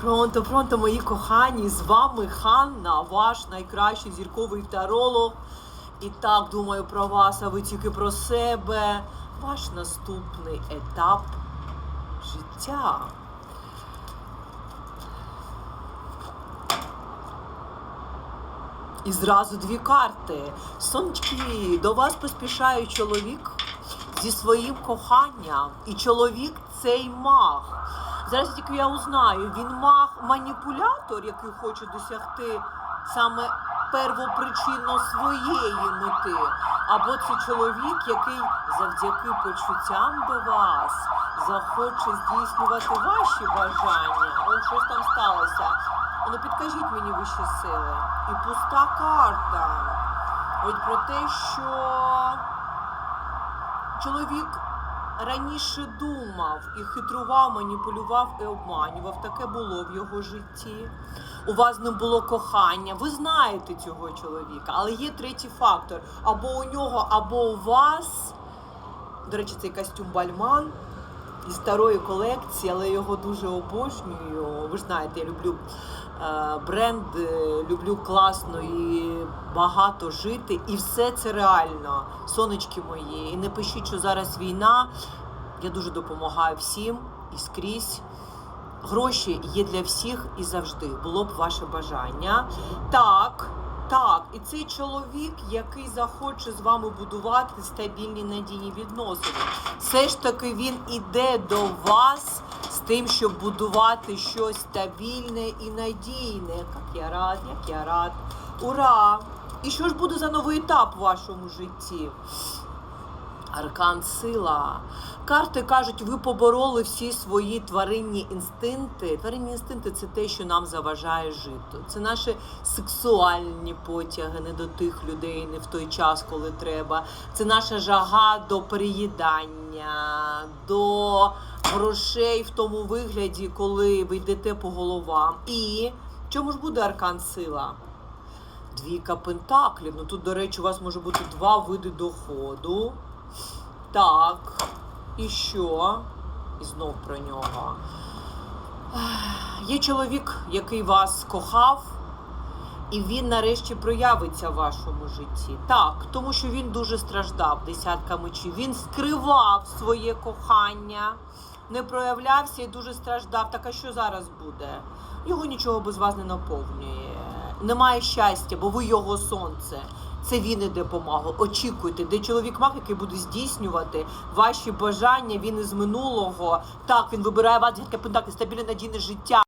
Пронто, пронто, мої кохані, з вами Ханна, ваш найкращий зірковий таролог. І так думаю про вас, а ви тільки про себе. Ваш наступний етап життя. І зразу дві карти. Сонечки, до вас поспішає чоловік зі своїм коханням. І чоловік цей маг. Зараз тільки я узнаю, він маг-маніпулятор, який хоче досягти саме первопричинно своєї мети. Або це чоловік, який завдяки почуттям до вас захоче здійснювати ваші бажання. О, щось там сталося. Ну підкажіть мені вищі сили. І пуста карта. От про те, що чоловік раніше думав і хитрував, маніпулював і обманював. Таке було в його житті. У вас не було кохання. Ви знаєте цього чоловіка, але є третій фактор: або у нього, або у вас. До речі, цей костюм Бальман із старої колекції, але його дуже обожнюю. Ви знаєте, я люблю е, бренд, е, люблю класно і багато жити. І все це реально, сонечки мої. І не пишіть, що зараз війна. Я дуже допомагаю всім і скрізь. Гроші є для всіх і завжди. Було б ваше бажання. Так, так, і цей чоловік, який захоче з вами будувати стабільні надійні відносини, все ж таки він іде до вас з тим, щоб будувати щось стабільне і надійне. Як я рад, як я рад. Ура! І що ж буде за новий етап в вашому житті? Аркан сила. Карти кажуть, ви побороли всі свої тваринні інстинкти. Тваринні інстинкти це те, що нам заважає жити. Це наші сексуальні потяги не до тих людей, не в той час, коли треба. Це наша жага до переїдання, до грошей в тому вигляді, коли ви йдете по головам. І чому ж буде аркан сила? Двійка пентаклів. Ну тут, до речі, у вас може бути два види доходу. Так. І що? І знов про нього. Є чоловік, який вас кохав, і він нарешті проявиться в вашому житті. Так, тому що він дуже страждав, десятка мечів. Він скривав своє кохання, не проявлявся і дуже страждав. Так а що зараз буде? Його нічого без вас не наповнює. Немає щастя, бо ви його сонце. Це він іде помагу. Очікуйте, де чоловік маг, який буде здійснювати ваші бажання. Він із минулого. Так, він вибирає вас, Пентаклі, стабільне надійне життя.